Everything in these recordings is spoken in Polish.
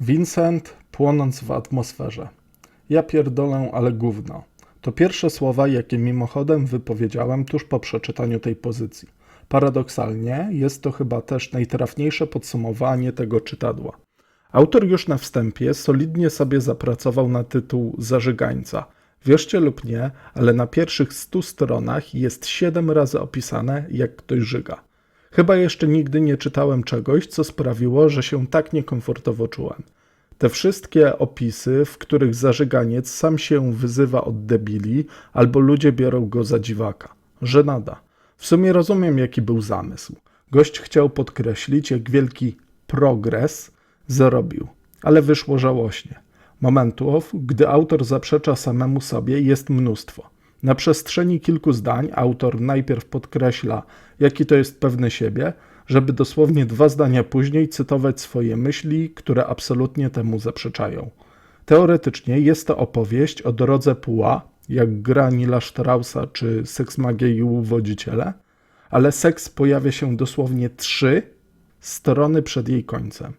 Vincent, płonąc w atmosferze. Ja pierdolę, ale gówno. To pierwsze słowa, jakie mimochodem wypowiedziałem tuż po przeczytaniu tej pozycji. Paradoksalnie jest to chyba też najtrafniejsze podsumowanie tego czytadła. Autor już na wstępie solidnie sobie zapracował na tytuł Zażygańca. Wierzcie lub nie, ale na pierwszych stu stronach jest siedem razy opisane, jak ktoś żyga. Chyba jeszcze nigdy nie czytałem czegoś, co sprawiło, że się tak niekomfortowo czułem. Te wszystkie opisy, w których zażyganiec sam się wyzywa od debili, albo ludzie biorą go za dziwaka. Żenada. W sumie rozumiem, jaki był zamysł. Gość chciał podkreślić, jak wielki progres zarobił, ale wyszło żałośnie. Momentów, gdy autor zaprzecza samemu sobie, jest mnóstwo. Na przestrzeni kilku zdań autor najpierw podkreśla, jaki to jest pewny siebie, żeby dosłownie dwa zdania później cytować swoje myśli, które absolutnie temu zaprzeczają. Teoretycznie jest to opowieść o drodze Puła, jak gra Nila Straussa czy Seks Magia i Uwodziciele, ale seks pojawia się dosłownie trzy strony przed jej końcem.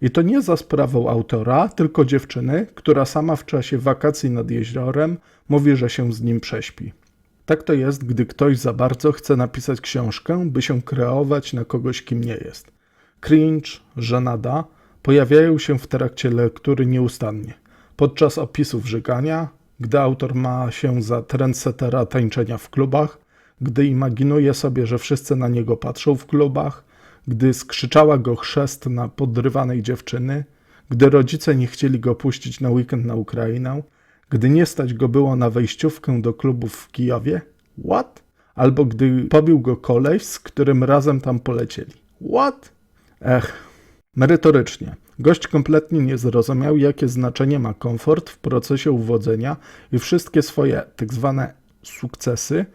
I to nie za sprawą autora, tylko dziewczyny, która sama w czasie wakacji nad jeziorem mówi, że się z nim prześpi. Tak to jest, gdy ktoś za bardzo chce napisać książkę, by się kreować na kogoś, kim nie jest. Cringe, żenada pojawiają się w trakcie lektury nieustannie. Podczas opisów żygania, gdy autor ma się za trendsettera tańczenia w klubach, gdy imaginuje sobie, że wszyscy na niego patrzą w klubach, gdy skrzyczała go chrzest na podrywanej dziewczyny, gdy rodzice nie chcieli go puścić na weekend na Ukrainę, gdy nie stać go było na wejściówkę do klubów w Kijowie? What? Albo gdy pobił go koleś, z którym razem tam polecieli. What? Ech, merytorycznie. Gość kompletnie nie zrozumiał, jakie znaczenie ma komfort w procesie uwodzenia i wszystkie swoje tak zwane sukcesy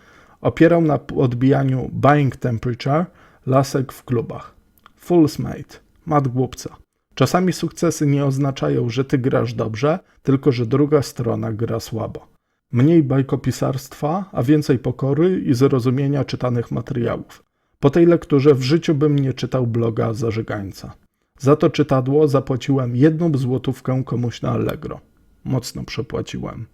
opierał na odbijaniu buying temperature lasek w klubach. Fool's mate, mat głupca. Czasami sukcesy nie oznaczają, że ty grasz dobrze, tylko że druga strona gra słabo. Mniej bajkopisarstwa, a więcej pokory i zrozumienia czytanych materiałów. Po tej lekturze w życiu bym nie czytał bloga zażygańca. Za to czytadło zapłaciłem jedną złotówkę komuś na Allegro. Mocno przepłaciłem.